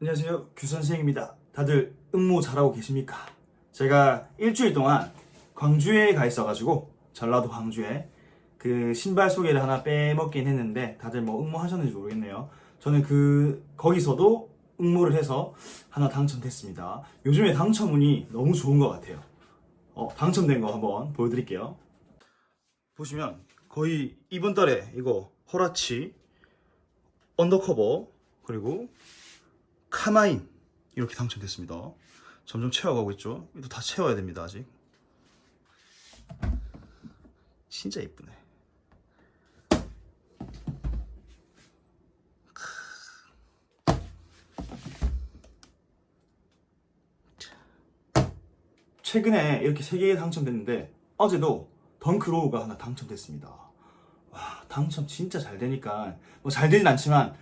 안녕하세요. 규선생입니다. 다들 응모 잘하고 계십니까? 제가 일주일 동안 광주에 가 있어가지고 전라도 광주에 그 신발 소개를 하나 빼먹긴 했는데 다들 뭐 응모하셨는지 모르겠네요. 저는 그 거기서도 응모를 해서 하나 당첨됐습니다. 요즘에 당첨운이 너무 좋은 것 같아요. 어, 당첨된 거 한번 보여드릴게요. 보시면 거의 이번 달에 이거 허라치, 언더커버 그리고 카마인 이렇게 당첨됐습니다. 점점 채워가고 있죠. 이도 다 채워야 됩니다 아직. 진짜 예쁘네. 최근에 이렇게 세개 당첨됐는데 어제도 덩크로우가 하나 당첨됐습니다. 와 당첨 진짜 잘 되니까 뭐 잘 되진 않지만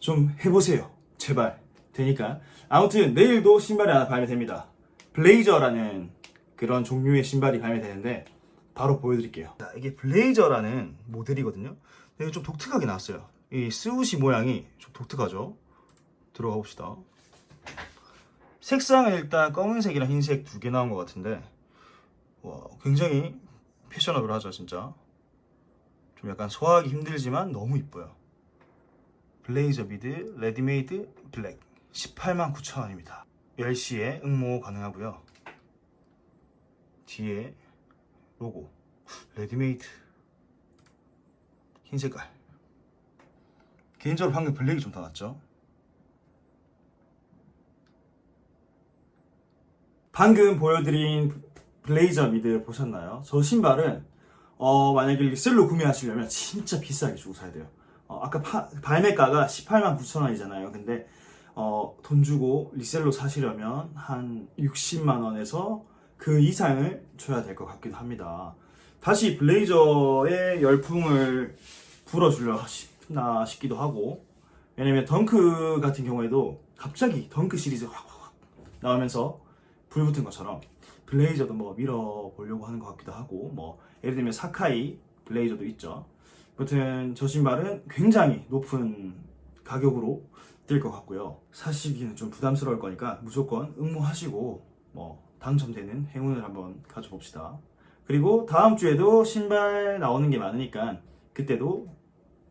좀 해보세요. 제발 되니까 아무튼 내일도 신발이 하나 발매됩니다. 블레이저라는 그런 종류의 신발이 발매되는데 바로 보여드릴게요. 자, 이게 블레이저라는 모델이거든요. 이게 좀 독특하게 나왔어요. 이 스우시 모양이 좀 독특하죠. 들어가 봅시다. 색상은 일단 검은색이랑 흰색 두 개 나온 것 같은데 와 굉장히 패셔너블하죠 진짜 좀 약간 소화하기 힘들지만 너무 이뻐요 블레이저 미드 레디메이드 블랙 18만 9천 원입니다 10시에 응모 가능하고요 뒤에 로고 레디메이드 흰 색깔 개인적으로 방금 블랙이 좀 더 낫죠 방금 보여드린 블레이저 미드 보셨나요? 저 신발은 어, 만약에 리셀로 구매하시려면 진짜 비싸게 주고 사야 돼요. 어, 아까 파- 발매가가 18만 9천 원이잖아요. 근데 어, 돈 주고 리셀로 사시려면 한 60만 원에서 그 이상을 줘야 될 것 같기도 합니다. 다시 블레이저의 열풍을 불어주려 싶나 싶기도 하고 왜냐면 덩크 같은 경우에도 갑자기 덩크 시리즈 확확 나오면서 불 붙은 것처럼 블레이저도 뭐 밀어보려고 하는 것 같기도 하고 뭐 예를 들면 사카이 블레이저도 있죠. 아무튼 저 신발은 굉장히 높은 가격으로 뛸것 같고요. 사시기는 좀 부담스러울 거니까 무조건 응모하시고 뭐 당첨되는 행운을 한번 가져봅시다. 그리고 다음 주에도 신발 나오는 게 많으니까 그때도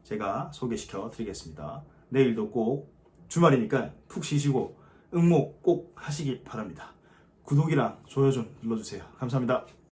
제가 소개시켜 드리겠습니다. 내일도 꼭 주말이니까 푹 쉬시고 응모 꼭 하시기 바랍니다. 구독이랑 좋아요 좀 눌러주세요. 감사합니다.